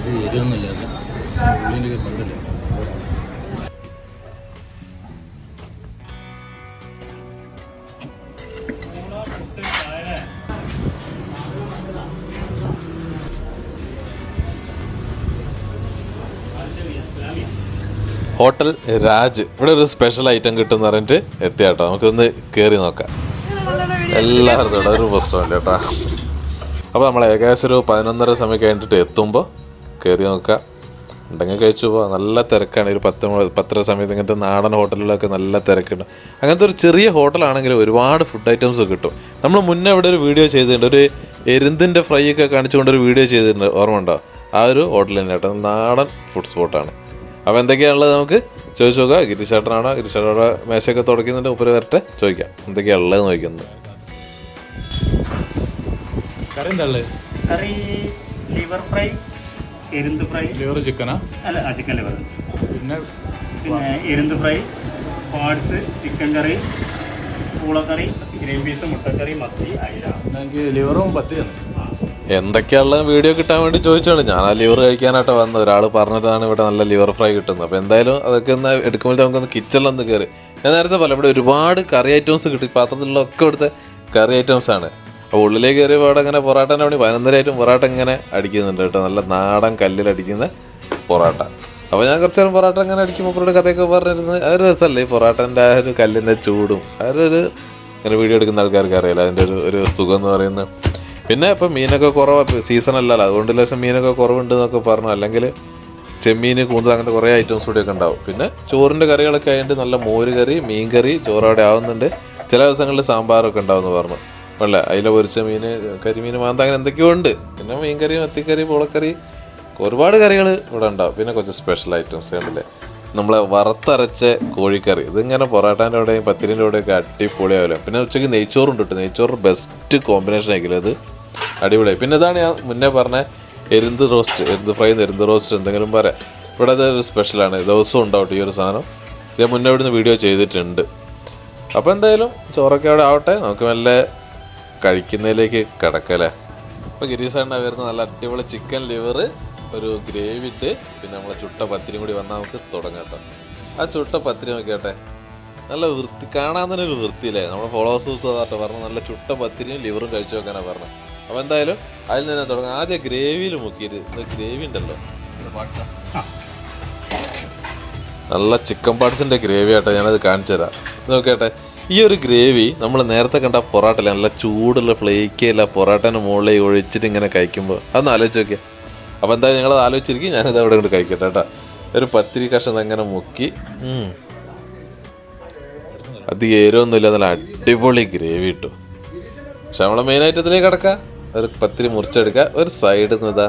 ഇത് എരിവൊന്നുമില്ല ഉള്ളിന്റെ കണ്ടില്ല? ഹോട്ടൽ രാജ്. ഇവിടെ ഒരു സ്പെഷ്യൽ ഐറ്റം കിട്ടും പറഞ്ഞിട്ട് എത്തിയാട്ടോ നമുക്കൊന്ന് കയറി നോക്കാം. എല്ലാവരുടെ ഇവിടെ ഒരു പ്രശ്നമില്ല കേട്ടോ. അപ്പോൾ നമ്മൾ ഏകദേശം ഒരു പതിനൊന്നര സമയം കഴിഞ്ഞിട്ട് എത്തുമ്പോൾ കയറി നോക്കാം. ഉണ്ടെങ്കിൽ കഴിച്ചു പോവാം. നല്ല തിരക്കാണ്. ഒരു പത്ത് പത്തര സമയത്ത് ഇങ്ങനത്തെ നാടൻ ഹോട്ടലുകളൊക്കെ നല്ല തിരക്കുണ്ട്. അങ്ങനത്തെ ഒരു ചെറിയ ഹോട്ടലാണെങ്കിൽ ഒരുപാട് ഫുഡ് ഐറ്റംസ് കിട്ടും. നമ്മൾ മുന്നേ ഇവിടെ ഒരു വീഡിയോ ചെയ്തിട്ടുണ്ട്. ഒരു എരുന്തിന്റെ ഫ്രൈ ഒക്കെ കാണിച്ചുകൊണ്ട് ഒരു വീഡിയോ ചെയ്തിട്ടുണ്ട്. ഓർമ്മ ഉണ്ടോ? ആ ഒരു ഹോട്ടൽ തന്നെ കേട്ടോ നാടൻ ഫുഡ് സ്പോട്ടാണ് അപ്പോൾ എന്തൊക്കെയാണുള്ളത് നമുക്ക്? ചോദിച്ചു നോക്കുക ഗിരിശേട്ടനാണോ ഗിരിശേട്ടനോടെ മേശയൊക്കെ തുടയ്ക്കുന്നുണ്ട്. ഉപ്പര് വരട്ടെ. ചോദിക്കാം. എന്തൊക്കെയാണുള്ളത് നോക്കുന്നത് കറി കറി ലിവർ ഫ്രൈ എരുന്ത് ഫ്രൈ. ലിവർ ചിക്കനാ? അല്ല ആ ചിക്കൻ ലിവർ. പിന്നെ പിന്നെ എരുന്ത് ഫ്രൈ ചിക്കൻ കറി പൂളക്കറി ഗ്രീൻ പീസ് മുട്ടക്കറി മത്തി അയില. ലിവറും പത്തിയാണ്. എന്തൊക്കെയുള്ള വീഡിയോ കിട്ടാൻ വേണ്ടി ചോദിച്ചാണ്. ഞാൻ ആ ലിവർ കഴിക്കാനായിട്ട് വന്നത്. ഒരാൾ പറഞ്ഞിട്ടാണ് ഇവിടെ നല്ല ലിവർ ഫ്രൈ കിട്ടുന്നത്. അപ്പോൾ എന്തായാലും അതൊക്കെ ഒന്ന് എടുക്കുമ്പോൾ നമുക്കൊന്ന് കിച്ചണിലൊന്ന് കയറി ഞാൻ നേരത്തെ പറയാം ഇവിടെ ഒരുപാട് കറി ഐറ്റംസ് കിട്ടി. പാത്രത്തിലൊക്കെ ഇവിടുത്തെ കറി ഐറ്റംസ് ആണ്. അപ്പോൾ ഉള്ളിലേക്ക് കയറിയപ്പോൾ അവിടെ അങ്ങനെ പൊറാട്ടേനെ വേണ്ടി പതിനൊന്നരയായിട്ടും പൊറാട്ട ഇങ്ങനെ അടിക്കുന്നുണ്ട് കേട്ടോ. നല്ല നാടൻ കല്ലിൽ അടിക്കുന്ന പൊറാട്ട. അപ്പോൾ ഞാൻ കുറച്ച് നേരം പൊറാട്ട അങ്ങനെ അടിക്കുമ്പോൾ ഇവരുടെ കഥയൊക്കെ പറഞ്ഞിരുന്നത്. അതൊരു രസമല്ലേ ഈ പൊറാട്ടന്റെ ആ ഒരു കല്ലിന്റെ ചൂടും. അതൊരു ഇങ്ങനെ വീഡിയോ എടുക്കുന്ന ആൾക്കാർക്ക് അറിയില്ല. അതിന്റെ ഒരു ഒരു സുഖം എന്ന് പറയുന്നത് പിന്നെ ഇപ്പം മീനൊക്കെ കുറവ് സീസൺ അല്ലല്ലോ. അതുകൊണ്ട് ലക്ഷം മീനൊക്കെ കുറവുണ്ട് എന്നൊക്കെ പറഞ്ഞു. അല്ലെങ്കിൽ ചെമ്മീൻ കൂന്തൽ അങ്ങനത്തെ കുറേ ഐറ്റംസ് കൂടിയൊക്കെ ഉണ്ടാവും. പിന്നെ ചോറിന്റെ കറികളൊക്കെ ആയതുകൊണ്ട് നല്ല മോര് കറി മീൻ കറി ചോറവിടെ ആവുന്നുണ്ട്. ചില ദിവസങ്ങളിൽ സാമ്പാറൊക്കെ ഉണ്ടാവും എന്ന് പറഞ്ഞു. അല്ല? അയില പൊരിച്ച മീൻ കരിമീൻ മാന്ത അങ്ങനെ എന്തൊക്കെയോ ഉണ്ട്. പിന്നെ മീൻ കറി മത്തിക്കറി പുളക്കറി ഒരുപാട് കറികൾ ഇവിടെ ഉണ്ടാവും. പിന്നെ കുറച്ച് സ്പെഷ്യൽ ഐറ്റംസ് ഉണ്ടല്ലേ? നമ്മളെ വറുത്തരച്ച കോഴിക്കറി. ഇതിങ്ങനെ പൊറാട്ടാന്റെ അവിടെയും പത്തിരിന്റെ അവിടെയൊക്കെ അടിപൊളിയാവില്ല? പിന്നെ ഉച്ചയ്ക്ക് നെയ്ച്ചോറുണ്ട് കേട്ടോ. നെയ്ച്ചോറ് ബെസ്റ്റ് കോമ്പിനേഷൻ ആയിരിക്കില്ല ഇത്? അടിപൊളിയായി. പിന്നെ ഇതാണ് ഞാൻ മുന്നേ പറഞ്ഞ എരുന്ത് റോസ്റ്റ് എരുന്ത് ഫ്രൈ എരുന്ത് റോസ്റ്റ് എന്തെങ്കിലും പറയാം. ഇവിടെ അതൊരു സ്പെഷ്യലാണ് ദിവസവും ഉണ്ടാവട്ടെ ഈ ഒരു സാധനം. ഇത് മുന്നേ ഇവിടുന്ന് വീഡിയോ ചെയ്തിട്ടുണ്ട്. അപ്പോൾ എന്തായാലും ചോറൊക്കെ അവിടെ ആവട്ടെ. നമുക്ക് നല്ല കഴിക്കുന്നതിലേക്ക് കിടക്കല്ലേ അപ്പോൾ ഗിരീസാണ് വരുന്ന നല്ല അടിപൊളി ചിക്കൻ ലിവർ ഒരു ഗ്രേവി ഇട്ട് പിന്നെ നമ്മളെ ചുട്ട പത്തിരിയും കൂടി വന്നാൽ നമുക്ക് തുടങ്ങാം കേട്ടോ. ആ ചുട്ട പത്തിരി നോക്കിയാട്ടെ നല്ല വൃത്തി കാണാൻ തന്നെ ഒരു വൃത്തിയില്ലേ? നമ്മുടെ ഫോളോവേഴ്സ് പറഞ്ഞു നല്ല ചുട്ട പത്തിരിയും ലിവറും കഴിച്ചു വെക്കാനാണ് പറഞ്ഞത്. അപ്പോൾ എന്തായാലും അതിൽ നിന്ന് തുടങ്ങാം. ആദ്യം ഗ്രേവിയിൽ മുക്കിയിട്ട് ഇത് ഗ്രേവി ഉണ്ടല്ലോ. നല്ല ചിക്കൻ പാർട്സിന്റെ ഗ്രേവി ആട്ടെ ഞാനത് കാണിച്ചു തരാം. നോക്കട്ടെ ഈ ഒരു ഗ്രേവി നമ്മൾ നേരത്തെ കണ്ട പൊറാട്ടല്ല നല്ല ചൂടുള്ള ഫ്ലേക്കല്ല പൊറാട്ടേന്റെ മുകളിലേക്ക് ഒഴിച്ചിട്ട് ഇങ്ങനെ കഴിക്കുമ്പോൾ അതൊന്ന് ആലോചിച്ച് നോക്കിയാൽ അപ്പോൾ എന്തായാലും ഞങ്ങളത് ആലോചിച്ചിരിക്കും ഞാനിത് അവിടെ കൊണ്ട് കഴിക്കട്ടെ കേട്ടോ. ഒരു പത്തിരി കഷ്ണം അങ്ങനെ മുക്കി. അധികം എരിവൊന്നുമില്ല നല്ല അടിപൊളി ഗ്രേവി കിട്ടും. പക്ഷെ നമ്മളെ മെയിൻ ഐറ്റത്തിലേക്ക് കിടക്കാം. ഒരു പത്തിരി മുറിച്ചെടുക്കുക ഒരു സൈഡിൽ നിന്ന് ഇതാ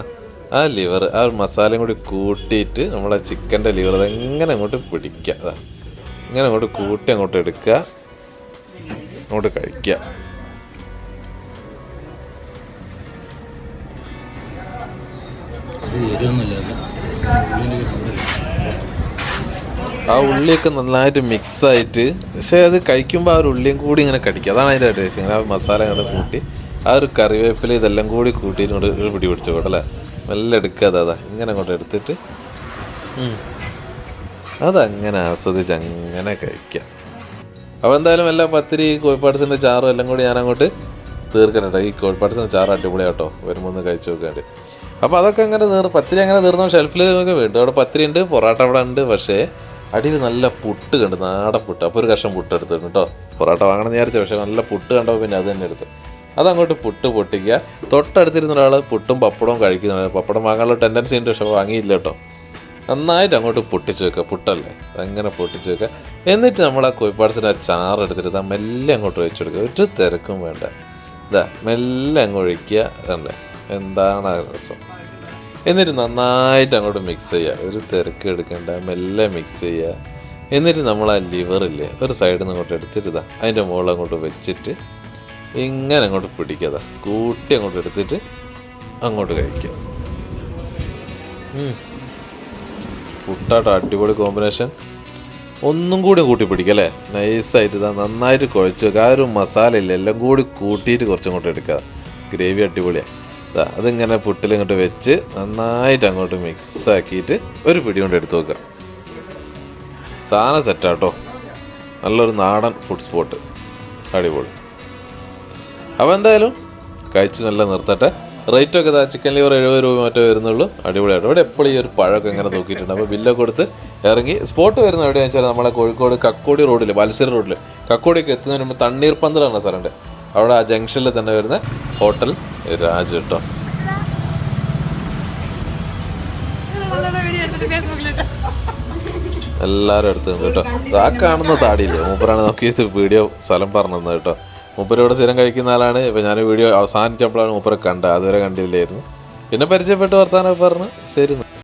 ആ ലിവർ ആ ഒരു മസാലയും കൂടി കൂട്ടിയിട്ട് നമ്മളെ ചിക്കന്റെ ലിവർ അതെങ്ങനെ അങ്ങോട്ട് പിടിക്കുക അതാ ഇങ്ങനെ അങ്ങോട്ട് കൂട്ടി അങ്ങോട്ട് എടുക്കുക അങ്ങോട്ട് കഴിക്കുക ആ ഉള്ളിയൊക്കെ നന്നായിട്ട് മിക്സായിട്ട് പക്ഷേ അത് കഴിക്കുമ്പോൾ ആ ഒരു ഉള്ളിയും കൂടി ഇങ്ങനെ കടിക്കുക അതാണ് അതിന്റെ ടേസ്റ്റ് ഇങ്ങനെ ആ മസാല അങ്ങോട്ട് കൂട്ടി ആ ഒരു കറിവേപ്പില ഇതെല്ലാം കൂടി കൂട്ടിയിട്ട് ഇങ്ങോട്ട് ഒരു പിടി പിടിച്ചു കൂടല്ലേ മെല്ലെ എടുക്കുക അതാ ഇങ്ങനെ അങ്ങോട്ട് എടുത്തിട്ട്. അതങ്ങനെ ആസ്വദിച്ച് അങ്ങനെ കഴിക്കാം. അപ്പോൾ എന്തായാലും എല്ലാ പത്തിരി കോഴിപ്പാട്സിന്റെ ചാറും എല്ലാം കൂടി ഞാനങ്ങോട്ട് അങ്ങോട്ട് കേട്ടോ. ഈ കോഴിപ്പാട്സിന്റെ ചാറ് അടിപൊളിയാട്ടോ. വരുമ്പോൾ ഒന്ന് കഴിച്ചു നോക്കാണ്ട്. അപ്പോൾ അതൊക്കെ അങ്ങനെ തീർ പത്തിരി അങ്ങനെ തീർന്ന ഷെൽഫിൽ നമുക്ക് വീണ്ടും. അവിടെ പത്തിരി ഉണ്ട് പൊറോട്ട അവിടെ ഉണ്ട് പക്ഷേ അടിയിൽ നല്ല പുട്ട് കണ്ട്. നാടൻ പുട്ട്. അപ്പോൾ ഒരു കഷ്ണം പുട്ട് എടുത്തിട്ടുണ്ട് കേട്ടോ. പൊറോട്ട വാങ്ങണം എന്ന് വിചാരിച്ചു പക്ഷേ നല്ല പുട്ട് കണ്ടപ്പോൾ പിന്നെ അത് തന്നെ എടുത്തു. അതങ്ങോട്ട് പുട്ട് പൊട്ടിക്കുക. തൊട്ടടുത്തിരുന്ന ഒരാൾ പുട്ടും പപ്പടവും കഴിക്കുന്ന. പപ്പടം വാങ്ങാനുള്ള ടെൻഡൻസി ഉണ്ട് പക്ഷെ വാങ്ങിയില്ല കേട്ടോ. നന്നായിട്ട് അങ്ങോട്ട് പൊട്ടിച്ച് വെക്കുക. പുട്ടല്ലേ? അങ്ങനെ പൊട്ടിച്ച് വെക്കുക. എന്നിട്ട് നമ്മൾ ആ കോഴിപ്പാടത്തിന്റെ ആ ചാറ് എടുത്തിട്ട് മെല്ലെ അങ്ങോട്ട് വെച്ചെടുക്കുക ഒരു തിരക്കും വേണ്ട. ഇതാ മെല്ലെ അങ്ങ് ഒഴിക്കുക. അല്ലേ എന്താണ് ആ രസം? എന്നിട്ട് നന്നായിട്ട് അങ്ങോട്ട് മിക്സ് ചെയ്യുക. ഒരു തിരക്ക് എടുക്കേണ്ട. മെല്ലെ മിക്സ് ചെയ്യുക. എന്നിട്ട് നമ്മൾ ആ ലിവറില്ലേ ഒരു സൈഡിൽ നിന്ന് അങ്ങോട്ട് എടുത്തിട്ട് അതിന്റെ മുകളിൽ അങ്ങോട്ട് വെച്ചിട്ട് ഇങ്ങനെ അങ്ങോട്ട് പിടിക്കാതെ കൂട്ടി അങ്ങോട്ട് എടുത്തിട്ട് അങ്ങോട്ട് കഴിക്കുക പുട്ടാട്ട അടിപൊളി കോമ്പിനേഷൻ ഒന്നും കൂടി കൂട്ടി പിടിക്കല്ലേ നൈസായിട്ട് ഇതാ നന്നായിട്ട് കുഴച്ച്. വെക്കുക ആ ഒരു മസാല ഇല്ല എല്ലാം കൂടി കൂട്ടിയിട്ട് കുറച്ചങ്ങോട്ട് എടുക്കുക ഗ്രേവി അടിപൊളിയാണ് അതിങ്ങനെ പുട്ടിൽ ഇങ്ങോട്ട് വെച്ച് നന്നായിട്ട് അങ്ങോട്ട് മിക്സ് ആക്കിയിട്ട് ഒരു പിടി കൊണ്ട് എടുത്ത് വെക്കുക സാധനം സെറ്റാട്ടോ നല്ലൊരു നാടൻ ഫുഡ് സ്പോട്ട് അടിപൊളി. അപ്പോൾ എന്തായാലും കഴിച്ച് നല്ല നിർത്തട്ടെ. റേറ്റ് ഒക്കെ ചിക്കൻ ലിവർ എഴുപത് രൂപ മറ്റോ വരുന്നുള്ളൂ. അടിപൊളിയായിട്ട്. ഇവിടെ എപ്പോഴും ഈ ഒരു പഴമൊക്കെ ഇങ്ങനെ നോക്കിയിട്ടുണ്ട്. അപ്പോൾ ബില്ലൊക്കെ കൊടുത്ത് ഇറങ്ങി. സ്പോട്ട് വരുന്ന എവിടെയാണെന്ന് വെച്ചാൽ നമ്മളെ കോഴിക്കോട് കക്കോടി റോഡിൽ മത്സര റോഡിൽ കക്കോടിയൊക്കെ എത്തുന്നതിന് മുമ്പ് തണ്ണീർ പന്തലാണ് സ്ഥലമുണ്ട്. അവിടെ ആ ജംഗ്ഷനിൽ തന്നെ വരുന്ന ഹോട്ടൽ രാജ് കേട്ടോ. എല്ലാവരും എടുത്തുണ്ട് കേട്ടോ. ആ കാണുന്ന താടിയില്ലേ? മൂപ്പറാണ് നോക്കി വീഡിയോ സ്ഥലം പറഞ്ഞു തന്നത് കേട്ടോ. മൂപ്പര് ഇവിടെ സ്ഥിരം കഴിക്കുന്ന ആളാണ്. ഇപ്പം ഞാൻ വീഡിയോ അവസാനിച്ചപ്പോഴാണ് മൂപ്പരെ കണ്ടത്. അതുവരെ കണ്ടില്ലായിരുന്നു. പിന്നെ പരിചയപ്പെട്ട് വർത്താനൊക്കെ പറഞ്ഞ് ശരി.